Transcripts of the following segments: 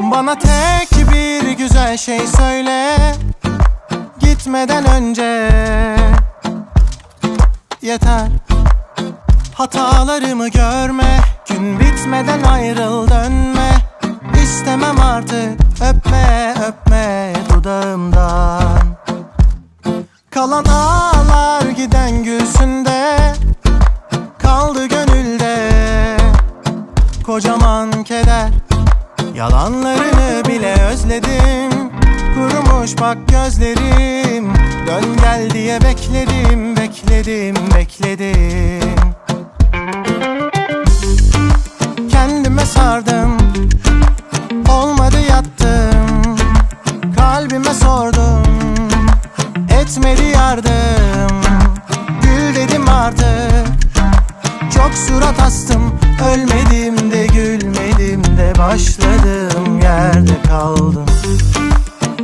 Bana tek bir güzel şey söyle. Gitmeden önce. Yeter. Hatalarımı görme. Gün bitmeden ayrıl dönme. İstemem artık. Öpme öpme dudağımdan. Kalan ağlar giden gülsünde. Kaldı gönülde. Kocaman keder Yalanlarını bile özledim. Kurumuş bak gözlerim. Dön gel diye bekledim Bekledim bekledim. Kendime sardım. Olmadı yattım. Kalbime sordum. Etmedi yardım. Gül dedim artık. Çok surat astım. Ölmedim de gülmedim de Başladım yerde kaldım.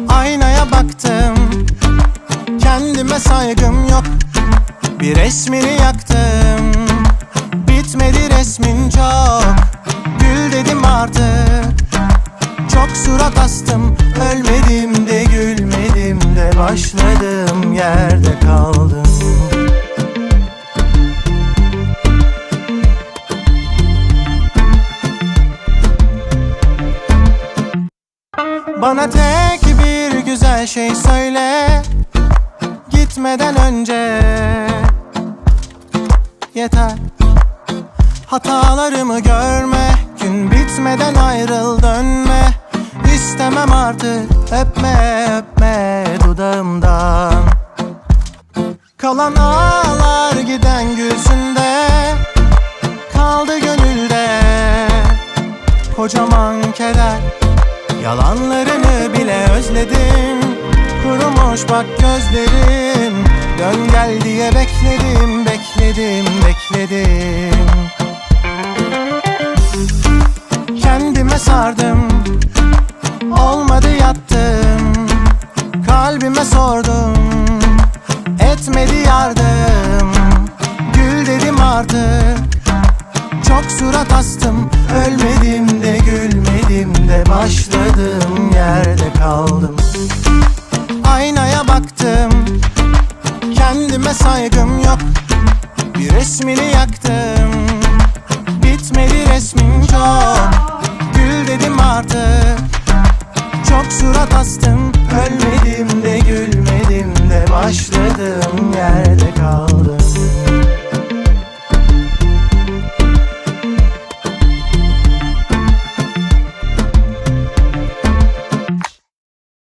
Aynaya baktım Kendime saygım yok. Bir resmini yaktım Bitmedi resmin çok. Gül dedim artık Çok surat astım. Ölmedim de gülmedim de Başladım Bana tek bir güzel şey söyle. Gitmeden önce Yeter. Hatalarımı görme. Gün bitmeden ayrıl dönme. İstemem artık. Öpme öpme dudağımdan. Kalan ağlar giden gülsünde Yalanlarını bile özledim. Kurumuş bak gözlerim. Dön gel diye bekledim Bekledim bekledim. Kendime sardım. Olmadı yattım. Kalbime sordum. Etmedi yardım. Gül dedim artık çok surat astım Ölmedim de gülmedim de Başladım yerde kaldım. Aynaya baktım Kendime saygım yok. Bir resmini yaktım Bitmedi resmin çok. Gül dedim artık Çok surat astım. Ölmedim de gülmedim de Başladım